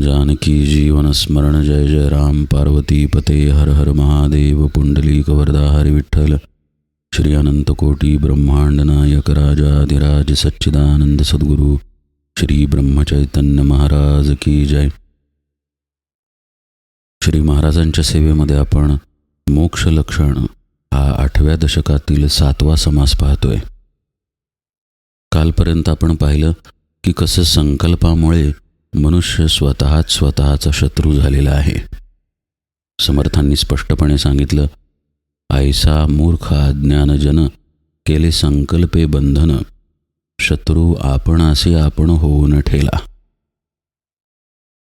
जानकी जीवन स्मरण जय जय राम पार्वती पते हर हर महादेव पुंडली कवरदा हरि विठ्ठल। श्री अनंत कोटी ब्रह्मांड नायक राजाधिराज सच्चिदानंद सद्गुरु। श्री ब्रह्मचैतन्य महाराज की जय। श्री महाराजांच्या सेवेमध्ये आपण मोक्ष लक्षण हा आठव्या दशकातील सातवा समास पाहतोय. कालपर्यंत आपण पाहिलं की कसं संकल्पामुळे मनुष्य स्वतःच स्वतःचा शत्रू झालेला आहे. समर्थांनी स्पष्टपणे सांगितलं ऐसा मूर्ख अज्ञानजन केले संकल्पे बंधन शत्रू आपण असे आपण होऊन ठेला.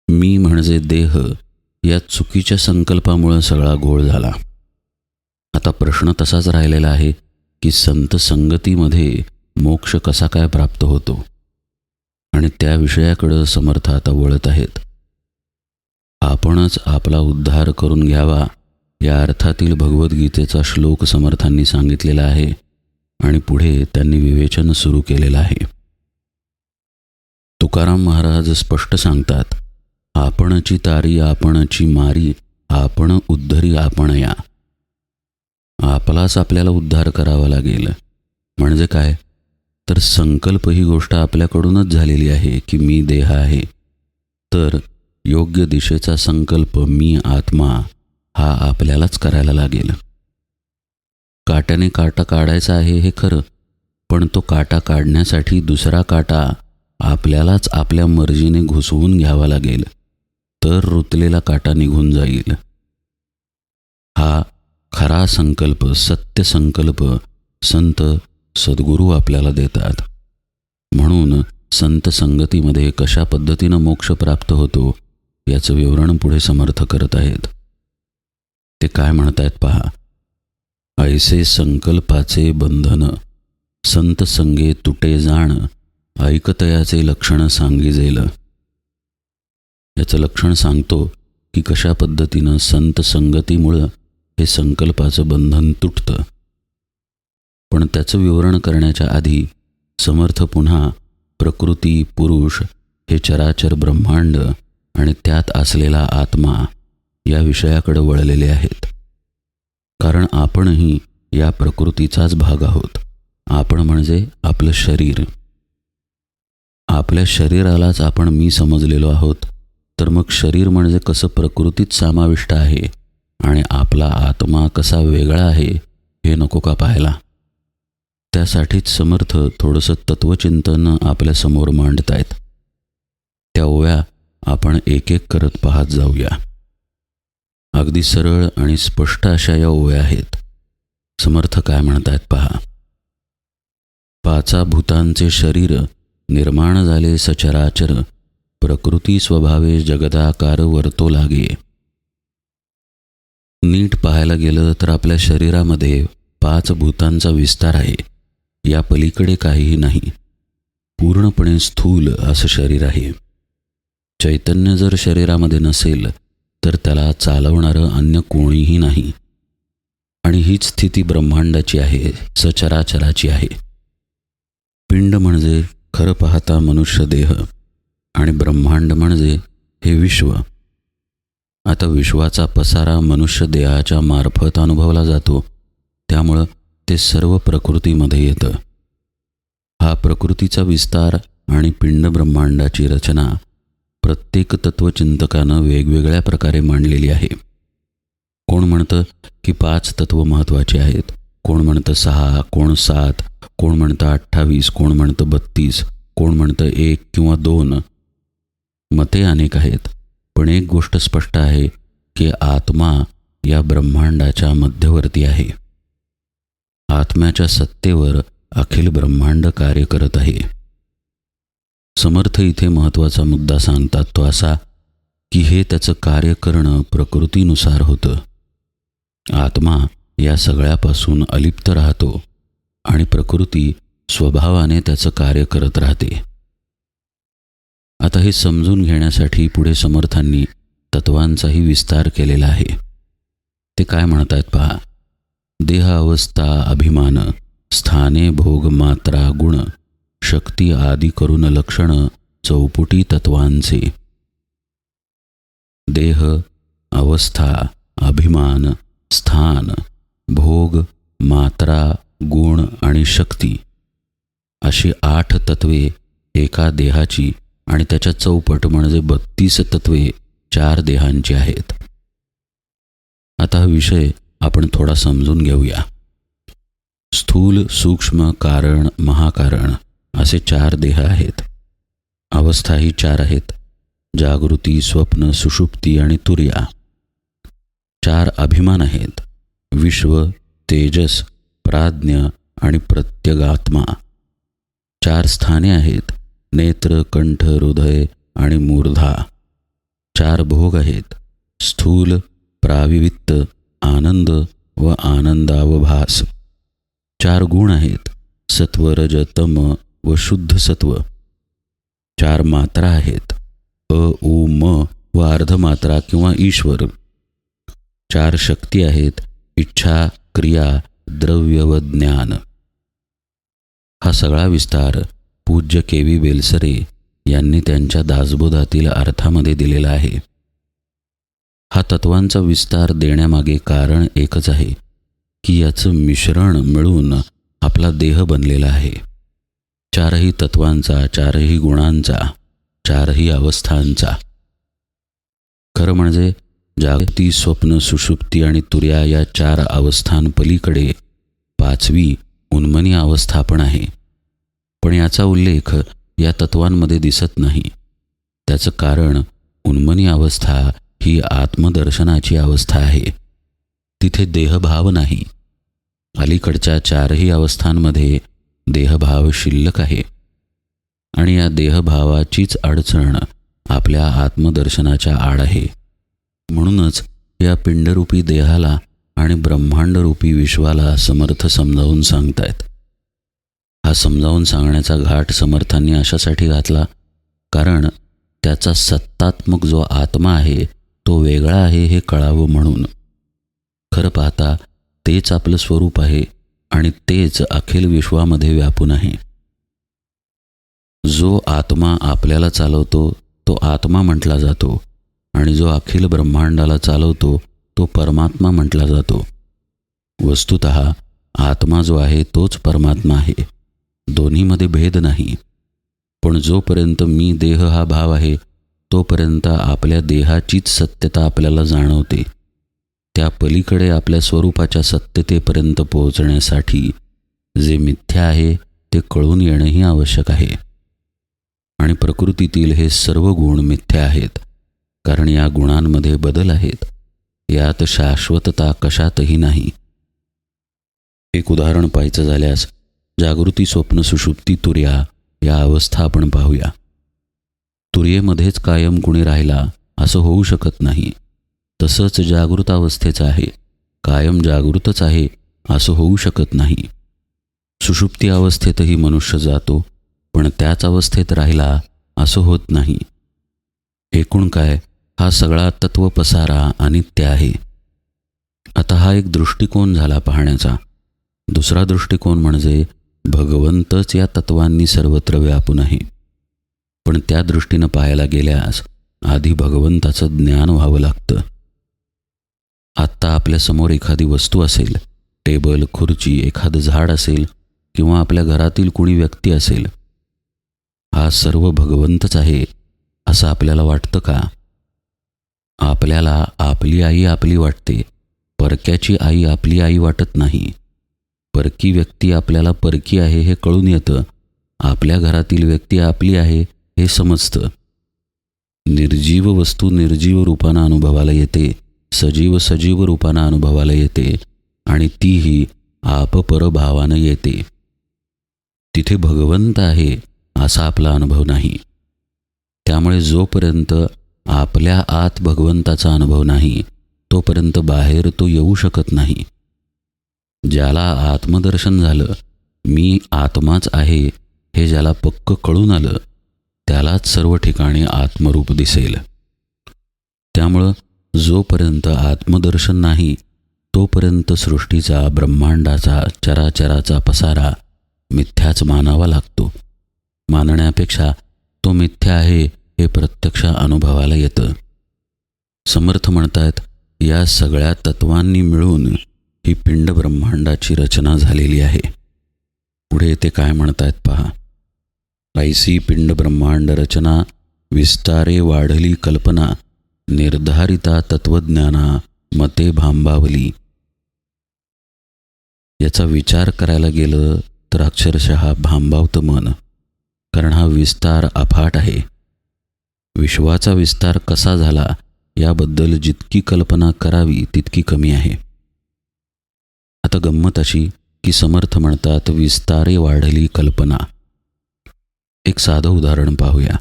मी म्हणजे देह या चुकीच्या संकल्पामुळं सगळा घोळ झाला. आता प्रश्न तसाच राहिलेला आहे की संत संगतीमध्ये मोक्ष कसा काय प्राप्त होतो? आणि त्या विषयाकडं समर्थ आता वळत आहेत. आपणच आपला उद्धार करून घ्यावा या अर्थातील भगवद्गीतेचा श्लोक समर्थांनी सांगितलेला आहे आणि पुढे त्यांनी विवेचन सुरू केलेलं आहे. तुकाराम महाराज स्पष्ट सांगतात आपणची तारी आपणची मारी आपण उद्धरी आपण या. आपलाच आपल्याला उद्धार करावा लागेल. म्हणजे काय? तर संकल्प ही गोष्ट आपल्याकडूनच झालेली आहे की मी देह आहे. तर योग्य दिशेचा संकल्प मी आत्मा हा आपल्यालाच करायला लागेल. काट्याने काटा काढायचा आहे हे खरं पण तो काटा काढण्यासाठी दुसरा काटा आपल्यालाच आपल्या मर्जीने घुसवून घ्यावा लागेल. तर रुतलेला काटा निघून जाईल. हा खरा संकल्प सत्य संकल्प संत सद्गुरू आपल्याला देतात. म्हणून संत संगतीमध्ये कशा पद्धतीनं मोक्ष प्राप्त होतो याचं विवरण पुढे समर्थ करत आहेत. ते काय म्हणतायत पहा. ऐसे संकल्पाचे बंधन संत संगे तुटे जाण ऐकतयाचे लक्षण सांगिजेल. याचं लक्षण सांगतो की कशा पद्धतीनं संत संगतीमुळं हे संकल्पाचं बंधन तुटतं. पण त्याचं विवरण करण्याच्या आधी समर्थ पुन्हा प्रकृती पुरुष हे चराचर ब्रह्मांड आणि त्यात असलेला आत्मा या विषयाकडे वळलेले आहेत. कारण आपणही या प्रकृतीचाच भाग आहोत. आपण म्हणजे आपलं शरीर. आपल्या शरीरालाच आपण मी समजलेलो आहोत तर मग शरीर म्हणजे कसं प्रकृतीत समाविष्ट आहे आणि आपला आत्मा कसा वेगळा आहे हे नको का पाहायला? त्यासाठीच समर्थ थोडंसं तत्वचिंतन आपल्यासमोर मांडतायत. त्या ओव्या आपण एक एक करत पाहत जाऊया. अगदी सरळ आणि स्पष्ट अशा या ओव्या आहेत. समर्थ काय म्हणतायत पहा. पाचा भूतांचे शरीर निर्माण झाले सचराचर प्रकृती स्वभावे जगदाकार वर्तो लागे. नीट पाहायला गेलं तर आपल्या शरीरामध्ये पाच भूतांचा विस्तार आहे. या पलीकडे काहीही नाही. पूर्णपणे स्थूल असं शरीर आहे. चैतन्य जर शरीरामध्ये नसेल तर त्याला चालवणारं अन्य कोणीही नाही. आणि हीच स्थिती ब्रह्मांडाची आहे सचराचराची आहे. पिंड म्हणजे खरं पाहता मनुष्य देह आणि ब्रह्मांड म्हणजे हे विश्व. आता विश्वाचा पसारा मनुष्य देहाच्या मार्फत अनुभवला जातो. त्यामुळं ते सर्व प्रकृतीमध्ये येतं. हा प्रकृतीचा विस्तार आणि पिंड ब्रह्मांडाची रचना प्रत्येक तत्वचिंतकानं वेगवेगळ्या प्रकारे मांडलेली आहे. कोण म्हणतं की पाच तत्व महत्त्वाचे आहेत? कोण म्हणतं सहा कोण सात कोण म्हणतं अठ्ठावीस कोण म्हणतं बत्तीस कोण म्हणतं एक किंवा दोन? मते अनेक आहेत पण एक गोष्ट स्पष्ट आहे की आत्मा या ब्रह्मांडाच्या मध्यवर्ती आहे. आत्म्याच्या सत्तेवर अखिल ब्रह्मांड कार्य करत आहे. समर्थ इथे महत्त्वाचा मुद्दा सांगतात तो असा की हे त्याचं कार्य करणं प्रकृतीनुसार होतं. आत्मा या सगळ्यापासून अलिप्त राहतो आणि प्रकृती स्वभावाने त्याचं कार्य करत राहते. आता हे समजून घेण्यासाठी पुढे समर्थांनी तत्वांचाही विस्तार केलेला आहे. ते काय म्हणतायत पहा? देहावस्था अभिमान स्थाने भोग मात्रा गुण शक्ती आदी करून लक्षण चौपुटी तत्वांचे. देह अवस्था अभिमान स्थान भोग मात्रा गुण आणि शक्ती अशी आठ तत्वे एका देहाची आणि त्याच्या चौपट म्हणजे बत्तीस तत्वे चार देहांची आहेत. आता हा विषय आपण थोडा समजून घेऊया. स्थूल सूक्ष्म कारण महाकारण असे चार देह आहेत. अवस्थाही चार आहेत. जागृती स्वप्न सुषुप्ती आणि तुर्या. चार अभिमान आहेत. विश्व तेजस प्राज्ञ आणि प्रत्यगात्मा. चार स्थाने आहेत. नेत्र कंठ हृदय आणि मूर्धा. चार भोग आहेत. स्थूल प्राविवित्त आनंद व आनंदावभास. चार गुण आहेत सत्व रज तम व शुद्ध सत्व. चार मात्रा आहेत अ उ म व अर्धमात्रा किंवा ईश्वर. चार शक्ती आहेत इच्छा क्रिया द्रव्य व ज्ञान. हा सगळा विस्तार पूज्य के व्ही बेलसरे यांनी त्यांच्या दासबोधातील अर्थामध्ये दिलेला आहे. हा तत्वांचा विस्तार देण्यामागे कारण एकच आहे की याचं मिश्रण मिळून आपला देह बनलेला आहे. चारही तत्वांचा चारही गुणांचा चारही अवस्थांचा. खरं म्हणजे जागती स्वप्न सुषुप्ती आणि तुर्या या चार अवस्थांपलीकडे पाचवी उन्मनी अवस्था पण आहे. पण याचा उल्लेख या तत्वांमध्ये दिसत नाही. त्याचं कारण उन्मनी अवस्था ही आत्मदर्शनाची अवस्था आहे. तिथे देहभाव नाही. अलीकडच्या चारही अवस्थांमध्ये देहभाव शिल्लक आहे. आणि या देहभावाचीच अडचण आपल्या आत्मदर्शनाच्या आड आहे. म्हणूनच या पिंडरूपी देहाला आणि ब्रह्मांडरूपी विश्वाला समर्थ समजावून सांगतायत. हा समजावून सांगण्याचा घाट समर्थांनी अशासाठी घातला कारण त्याचा सत्तात्मक जो आत्मा आहे तो वेगळा आहे हे कळावं म्हणून. खरं पाहता तेच आपलं स्वरूप आहे आणि तेच अखिल विश्वामध्ये व्यापून आहे. जो आत्मा आपल्याला चालवतो तो आत्मा म्हटला जातो आणि जो अखिल ब्रह्मांडाला चालवतो तो परमात्मा म्हटला जातो. वस्तुत आत्मा जो आहे तोच परमात्मा आहे. दोन्हीमध्ये भेद नाही. पण जोपर्यंत मी देह हा भाव आहे तोपर्यंत आपल्या देहाचीच सत्यता आपल्याला जाणवते. त्या पलीकडे आपल्या स्वरूपाच्या सत्यतेपर्यंत पोहोचण्यासाठी जे मिथ्या आहे ते कळून येणंही आवश्यक आहे. आणि प्रकृतीतील हे सर्व गुण मिथ्या आहेत कारण या गुणांमध्ये बदल आहेत. यात शाश्वतता कशातही नाही. एक उदाहरण पाहायचं झाल्यास जागृती स्वप्न सुषुप्ती तुर्या या अवस्था आपण पाहूया. तुर्येमध्येच कायम कुणी राहिला असं होऊ शकत नाही. तसंच जागृतावस्थेचं आहे. कायम जागृतच आहे असं होऊ शकत नाही. सुषुप्ती अवस्थेतही मनुष्य जातो पण त्याच अवस्थेत राहिला असं होत नाही. एकूण काय हा सगळा तत्व पसारा अनित्य आहे. आता हा एक दृष्टिकोन झाला पाहण्याचा. दुसरा दृष्टिकोन म्हणजे भगवंतच या तत्वांनी सर्वत्र व्यापून आहे. पण त्या दृष्टीनं पाहायला गेल्यास आधी भगवंताचं ज्ञान व्हावं लागतं. आत्ता आपल्यासमोर एखादी वस्तू असेल टेबल खुर्ची एखादं झाड असेल किंवा आपल्या घरातील कुणी व्यक्ती असेल हा सर्व भगवंतच आहे असं आपल्याला वाटतं का? आपल्याला आपली आई आपली वाटते परक्याची आई आपली आई वाटत नाही. परकी व्यक्ती आपल्याला परकी आहे हे कळून येतं. आपल्या घरातील व्यक्ती आपली आहे हे समजतं. निर्जीव वस्तू निर्जीव रूपानं अनुभवाला येते सजीव सजीव रूपानं अनुभवाला येते आणि तीही आपपरभावानं येते. तिथे भगवंत आहे असा आपला अनुभव नाही. त्यामुळे जोपर्यंत आपल्या आत भगवंताचा अनुभव नाही तोपर्यंत बाहेर तो येऊ शकत नाही. ज्याला आत्मदर्शन झालं मी आत्माच आहे हे ज्याला पक्क कळून आलं त्यालाच सर्व ठिकाणी आत्मरूप दिसेल. त्यामुळं जोपर्यंत आत्मदर्शन नाही तोपर्यंत सृष्टीचा ब्रह्मांडाचा चराचराचा पसारा मिथ्याच मानावा लागतो. मानण्यापेक्षा तो मिथ्या आहे हे प्रत्यक्ष अनुभवाला येतं. समर्थ म्हणतायत या सगळ्या तत्वांनी मिळून ही पिंड ब्रह्मांडाची रचना झालेली आहे. पुढे ते काय म्हणतायत पहा. ऐसी पिंड ब्रह्मांड रचना विस्तारे वाढली कल्पना निर्धारिता तत्वज्ञाना मते भांबावली. याचा विचार करायला गेलं तर अक्षरशः भांबावतं मन कारण हा विस्तार अफाट आहे. विश्वाचा विस्तार कसा झाला याबद्दल जितकी कल्पना करावी तितकी कमी आहे. आता गंमत अशी की समर्थ म्हणतात विस्तारे वाढली कल्पना. एक साधं उदाहरण पाहूया.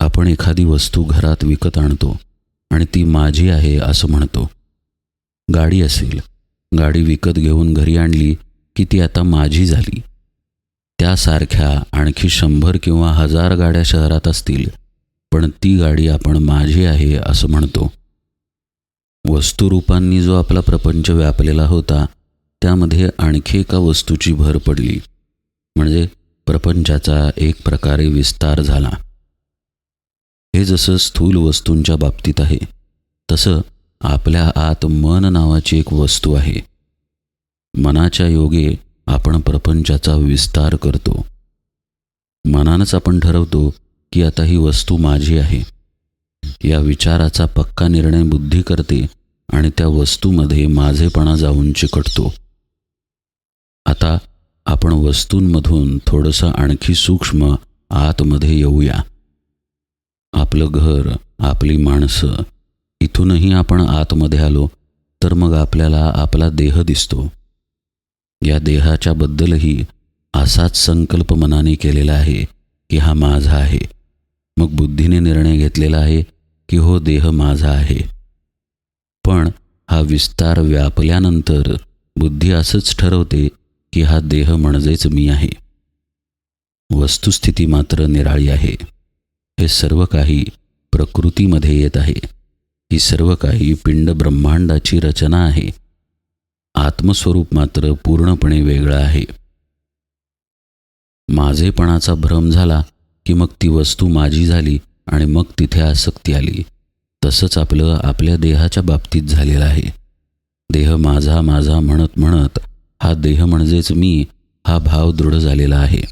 आपण एखादी वस्तू घरात विकत आणतो आणि ती माझी आहे असं म्हणतो. गाडी असेल. गाडी विकत घेऊन घरी आणली की ती आता माझी झाली. त्यासारख्या आणखी शंभर किंवा हजार गाड्या शहरात असतील पण ती गाडी आपण माझी आहे असं म्हणतो. वस्तुरूपांनी जो आपला प्रपंच व्यापलेला होता त्यामध्ये आणखी एका वस्तूची भर पडली. म्हणजे प्रपंचाचा एक प्रकारे विस्तार झाला. हे जसं स्थूल वस्तूंच्या बाबतीत आहे तसं आपल्या आत मन नावाची एक वस्तू आहे. मनाच्या योगे आपण प्रपंचाचा विस्तार करतो. मनानंच आपण ठरवतो की आता ही वस्तू माझी आहे. या विचाराचा पक्का निर्णय बुद्धी करते आणि त्या वस्तूमध्ये माझेपणा जाऊन चिकटतो. आता आपण वस्तूंमधून थोडंसं आणखी सूक्ष्म आतमध्ये येऊया. आपलं घर आपली माणसं इथूनही आपण आतमध्ये आलो तर मग आपल्याला आपला देह दिसतो. या देहाच्या बद्दलही असाच संकल्प मनाने केलेला आहे की हा माझा आहे. मग बुद्धीने निर्णय घेतलेला आहे की हो देह माझा आहे. पण हा विस्तार व्यापल्यानंतर बुद्धी असंच ठरवते की हा देह म्हणजेच मी आहे. वस्तुस्थिती मात्र निराळी आहे. हे सर्व काही प्रकृतीमध्ये येत आहे. ही सर्व काही पिंड ब्रह्मांडाची रचना आहे. आत्मस्वरूप मात्र पूर्णपणे वेगळं आहे. माझेपणाचा भ्रम झाला की मग ती वस्तू माझी झाली आणि मग तिथे आसक्ती आली. तसंच आपलं आपल्या देहाच्या बाबतीत झालेलं आहे. देह माझा माझा म्हणत म्हणत हा देह म्हणजेच मी हा भाव दृढ झालेला आहे.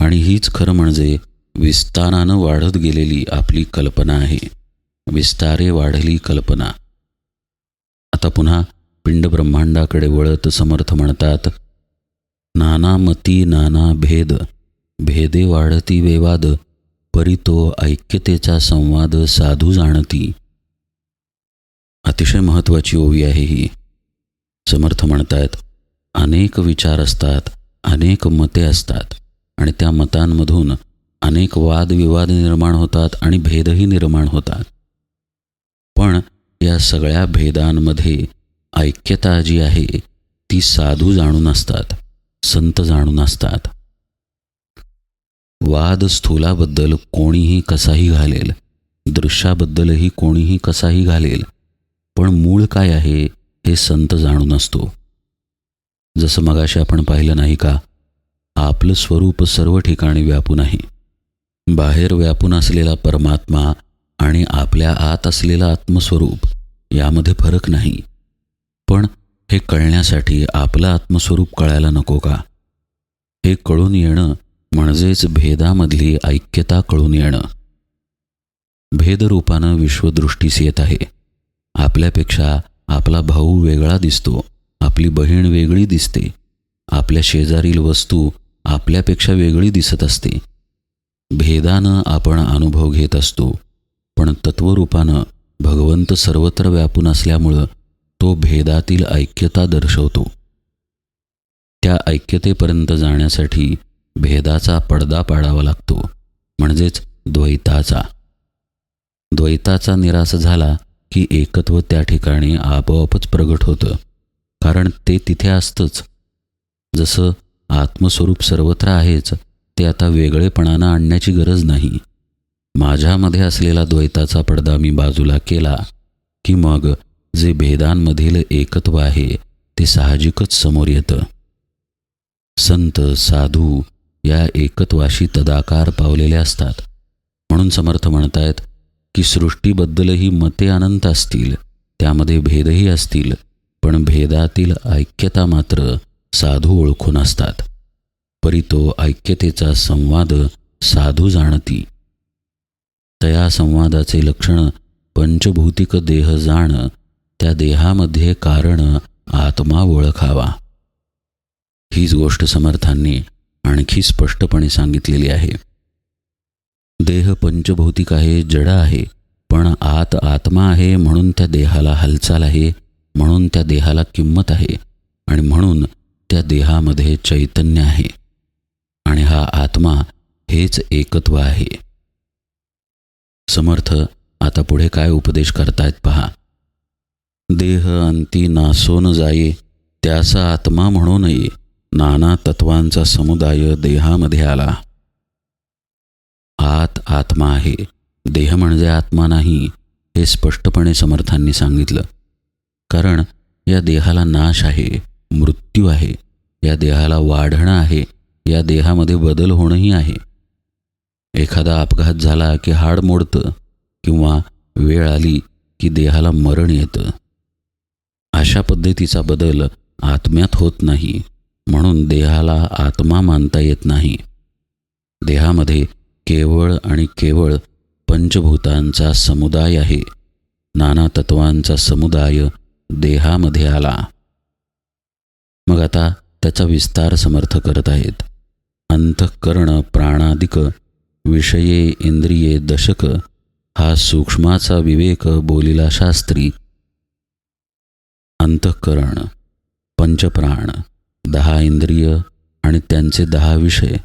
आणि हीच खरं म्हणजे विस्तारानं वाढत गेलेली आपली कल्पना आहे. विस्तारे वाढली कल्पना. आता पुन्हा पिंड ब्रह्मांडाकडे वळत समर्थ म्हणतात नाना मती नाना भेद भेदे वाढती वेवाद परितो ऐक्यतेचा संवाद साधू जाणती. अतिशय महत्त्वाची ओवी आहे ही. समर्थ म्हणतायत अनेक विचार असतात अनेक मते असतात आणि त्या मतांमधून अनेक वादविवाद निर्माण होतात आणि भेदही निर्माण होतात. पण या सगळ्या भेदांमध्ये ऐक्यता जी आहे ती साधू जाणून असतात संत जाणून असतात. वाद स्थूलाबद्दल कोणीही कसाही घालेल दृश्याबद्दलही कोणीही कसाही घालेल पण मूळ काय आहे हे संत जाणून असतो. जसं मगाशी आपण पाहिलं नाही का? आपलं स्वरूप सर्व ठिकाणी व्यापून आहे. बाहेर व्यापून असलेला परमात्मा आणि आपल्या आत असलेला आत्मस्वरूप यामध्ये फरक नाही. पण हे कळण्यासाठी आपलं आत्मस्वरूप कळायला नको का? हे कळून येणं म्हणजेच भेदामधली ऐक्यता कळून येणं. भेदरूपानं विश्वदृष्टीस येत आहे. आपल्यापेक्षा आपला भाऊ वेगळा दिसतो. आपली बहीण वेगळी दिसते. आपल्या शेजारील वस्तू आपल्यापेक्षा वेगळी दिसत असते. भेदानं आपण अनुभव घेत असतो पण तत्वरूपानं भगवंत सर्वत्र व्यापून असल्यामुळं तो भेदातील ऐक्यता दर्शवतो. त्या ऐक्यतेपर्यंत जाण्यासाठी भेदाचा पडदा पाडावा लागतो म्हणजेच द्वैताचा. द्वैताचा निराश झाला की एकत्व त्या ठिकाणी आपोआपच प्रगट होतं. कारण ते तिथे असतंच. जसं आत्मस्वरूप सर्वत्र आहेच ते आता वेगळेपणानं आणण्याची गरज नाही. माझ्यामध्ये असलेला द्वैताचा पडदा मी बाजूला केला की मग जे भेदांमधील एकत्व आहे ते साहजिकच समोर येतं. संत साधू या एकत्वाशी तदाकार पावलेले असतात. म्हणून समर्थ म्हणतायत की सृष्टीबद्दलही मते अनंत असतील त्यामध्ये भेदही असतील. पण भेदातील ऐक्यता मात्र साधू ओळखून असतात. परी तो ऐक्यतेचा संवाद साधू जाणती. तया संवादाचे लक्षण पंचभौतिक देह जाण त्या देहामध्ये कारण आत्मा ओळखावा. हीच गोष्ट समर्थांनी आणखी स्पष्टपणे सांगितलेली आहे. देह पंचभौतिक आहे जड आहे पण आत आत्मा आहे म्हणून त्या देहाला हालचाल आहे म्हणून त्या देहाला किंमत आहे आणि म्हणून त्या देहामध्ये चैतन्य आहे. आणि हा आत्मा हेच एकत्व आहे. समर्थ आता पुढे काय उपदेश करतायत पहा. देह अंती नासोन जाई त्याचा आत्मा म्हणूनही नाना तत्वांचा समुदाय देहामध्ये आला. आत आत्मा आहे. देह म्हणजे आत्मा नाही हे स्पष्टपणे समर्थांनी सांगितलं. कारण या देहाला नाश आहे मृत्यू आहे या देहाला वाढणं आहे या देहामध्ये बदल होणंही आहे. एखादा अपघात झाला की हाड मोडतं किंवा वेळ आली की देहाला मरण येतं. अशा पद्धतीचा बदल आत्म्यात होत नाही म्हणून देहाला आत्मा मानता येत नाही. देहामध्ये केवळ आणि केवळ पंचभूतांचा समुदाय आहे नाना तत्वांचा समुदाय देहामध्ये आला. मग आता त्याचा विस्तार समर्थ करत आहेत. अंतःकरण प्राणादिक विषये इंद्रिये दशक हा सूक्ष्माचा विवेक बोलिला शास्त्री. अंतःकरण पंचप्राण दहा इंद्रिय आणि त्यांचे दहा विषय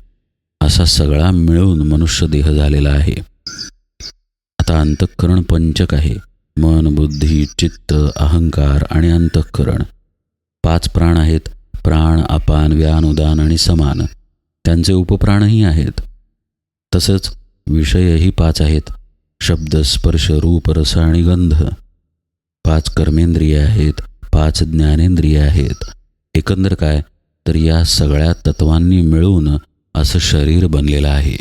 असा सगळा मिळून मनुष्य देह झालेला आहे. आता अंतःकरण पंचक आहे. मन बुद्धी चित्त अहंकार आणि अंतःकरण. पाच प्राण आहेत प्राण अपान व्यान उदान आणि समान. त्यांचे उपप्राणही आहेत. तसंच विषयही पाच आहेत. शब्द स्पर्श रूप रस आणि गंध. पाच कर्मेंद्रिय आहेत पाच ज्ञानेंद्रिय आहेत. एकंदर काय? तर या सगळ्या तत्वांनी मिळून असं शरीर बनलेलं आहे.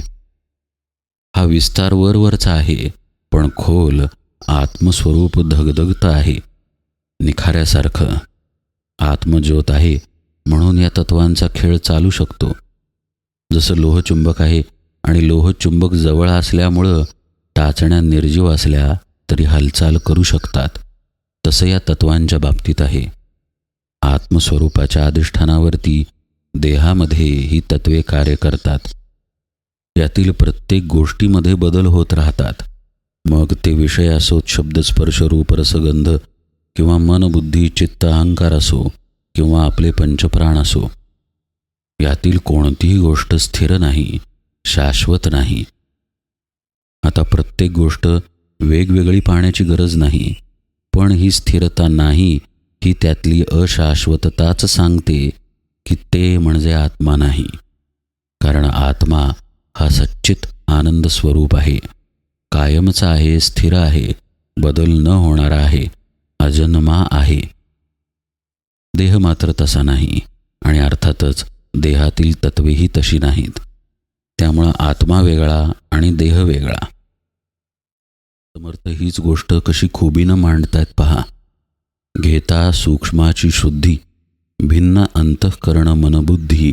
हा विस्तार वरवरचा आहे पण खोल आत्मस्वरूप धगधगतं आहे. निखाऱ्यासारखं आत्मज्योत आहे म्हणून या तत्वांचा खेळ चालू शकतो. जसं लोहचुंबक आहे आणि लोहचुंबक जवळ असल्यामुळं टाचण्या निर्जीव असल्या तरी हालचाल करू शकतात. तसं या तत्वांच्या बाबतीत आहे. आत्मस्वरूपाच्या अधिष्ठानावरती देहामध्ये ही तत्वे कार्य करतात. यातील प्रत्येक गोष्टीमध्ये बदल होत राहतात. मग ते विषय असोत शब्दस्पर्श रूप रसगंध किंवा मन बुद्धी चित्त अहंकार असो किंवा आपले पंचप्राण असो यातील कोणतीही गोष्ट स्थिर नाही शाश्वत नाही. आता प्रत्येक गोष्ट वेगवेगळी पाहण्याची गरज नाही पण ही स्थिरता नाही ही त्यातली अशाश्वतताच सांगते की ते म्हणजे आत्मा नाही. कारण आत्मा हा सच्चित आनंद स्वरूप आहे. कायमचा आहे स्थिर आहे बदल न होणारा आहे अजन्मा आहे. देह मात्र तसा नाही आणि अर्थातच देहातील तत्वेही तशी नाहीत. त्यामुळं आत्मा वेगळा आणि देह वेगळा. समर्थ हीच गोष्ट कशी खुबीनं मांडतायत पहा. घेता सूक्ष्माची शुद्धी भिन्न अंतःकरण मनबुद्धी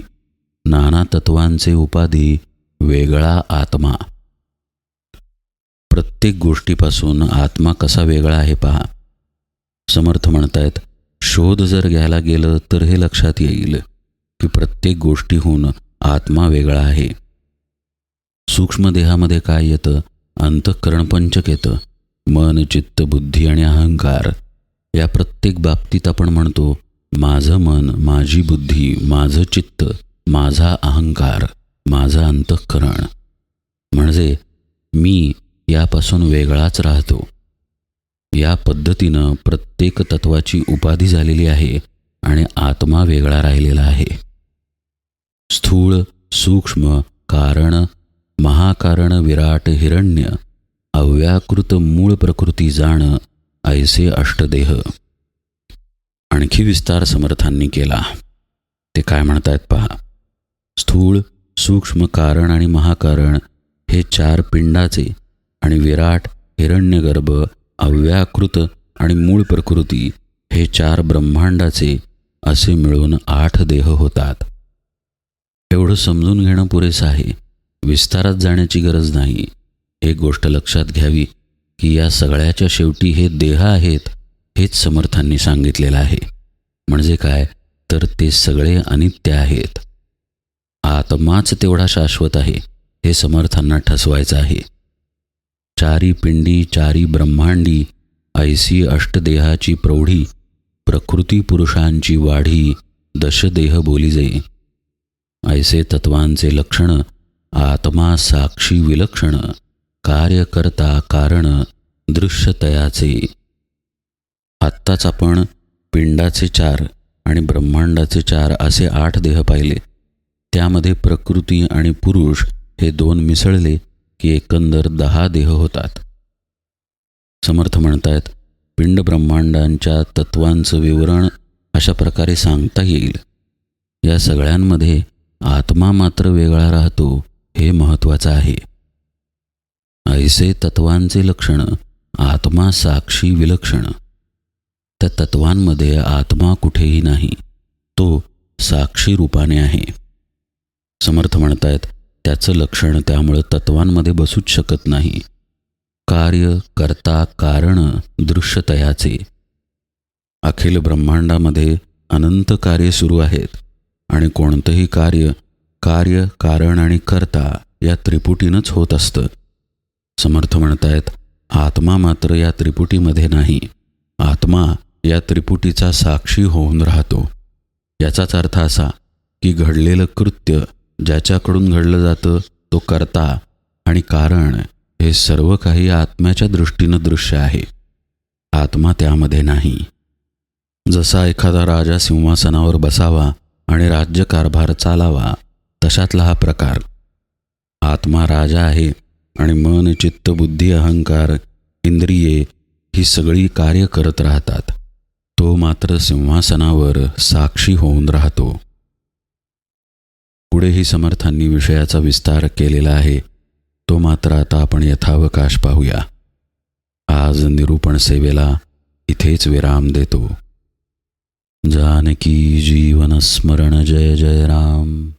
नाना तत्वांचे उपाधी वेगळा आत्मा. प्रत्येक गोष्टीपासून आत्मा कसा वेगळा आहे पहा. समर्थ म्हणतायत शोध जर घ्यायला गेलं तर हे लक्षात येईल की प्रत्येक गोष्टीहून आत्मा वेगळा आहे. सूक्ष्मदेहामध्ये काय येतं? अंतःकरण पंचक येतं. मन चित्त बुद्धी आणि अहंकार. या प्रत्येक बाबतीत आपण म्हणतो माझं मन माझी बुद्धी माझं चित्त माझा अहंकार माझं अंतःकरण. म्हणजे मी यापासून वेगळाच राहतो. या पद्धतीनं प्रत्येक तत्वाची उपाधी झालेली आहे आणि आत्मा वेगळा राहिलेला आहे. स्थूळ सूक्ष्म कारण महाकारण विराट हिरण्य अव्याकृत मूळ प्रकृती जाण ऐसे अष्टदेह. आणखी विस्तार समर्थांनी केला. ते काय म्हणतायत पहा. स्थूळ सूक्ष्म कारण आणि महाकारण हे चार पिंडाचे आणि विराट हिरण्यगर्भ अव्याकृत आणि मूळ प्रकृती हे चार ब्रह्मांडाचे असे मिळून आठ देह होतात. एवढं समजून घेणं पुरेसं आहे. विस्तारात जाण्याची गरज नाही. एक गोष्ट लक्षात घ्यावी की या सगळ्याच्या शेवटी हे देह आहेत हेच समर्थांनी सांगितलेलं आहे. म्हणजे काय? तर ते सगळे अनित्य आहेत. आत्माच तेवढा शाश्वत आहे हे समर्थांना ठसवायचं आहे. चारी पिंडी चारी ब्रह्मांडी ऐसी अष्टदेहाची प्रौढी प्रकृती पुरुषांची वाढी दशदेह बोली जाई ऐसे तत्वांचे लक्षण आत्मा साक्षी विलक्षण कार्यकर्ता कारण दृश्यतयाचे. आत्ताच आपण पिंडाचे चार आणि ब्रह्मांडाचे चार असे आठ देह पाहिले. त्यामध्ये प्रकृती आणि पुरुष हे दोन मिसळले की एकंदर दहा देह होतात. समर्थ म्हणतायत पिंड ब्रह्मांडांच्या तत्वांचं विवरण अशा प्रकारे सांगता येईल. या सगळ्यांमध्ये आत्मा मात्र वेगळा राहतो हे महत्त्वाचं आहे. ऐसे तत्वांचे लक्षण आत्मा साक्षी विलक्षण. त्या तत्वांमध्ये आत्मा कुठेही नाही तो साक्षी रूपाने आहे. समर्थ म्हणतायत त्याचं लक्षण त्यामुळं तत्वांमध्ये बसूच शकत नाही. कार्य करता कारण दृश्यतयाचे अखिल ब्रह्मांडामध्ये अनंत कार्य सुरू आहेत आणि कोणतंही कार्य कार्य कारण आणि कर्ता या त्रिपुटीनंच होत असतं. समर्थ म्हणतायत आत्मा मात्र या त्रिपुटीमध्ये नाही. आत्मा या त्रिपुटीचा साक्षी होऊन राहतो. याचाच अर्थ असा की घडलेलं कृत्य ज्याच्याकडून घडलं जातं तो कर्ता. आणि कारण हे सर्व काही आत्म्याच्या दृष्टीनं दृश्य आहे. आत्मा त्यामध्ये नाही. जसा एखादा राजा सिंहासनावर बसावा आणि राज्यकारभार चालावा तशातला हा प्रकार. आत्मा राजा आहे आणि मन चित्त बुद्धी अहंकार इंद्रिये ही सगळी कार्य करत राहतात. तो मात्र सिंहासनावर साक्षी होऊन राहतो. पुढेही समर्थांनी विषयाचा विस्तार केलेला आहे तो मात्र आता आपण यथावकाश पाहूया. आज निरूपण सेवेला इथेच विराम देतो. जानकी जीवन स्मरण जय जय राम.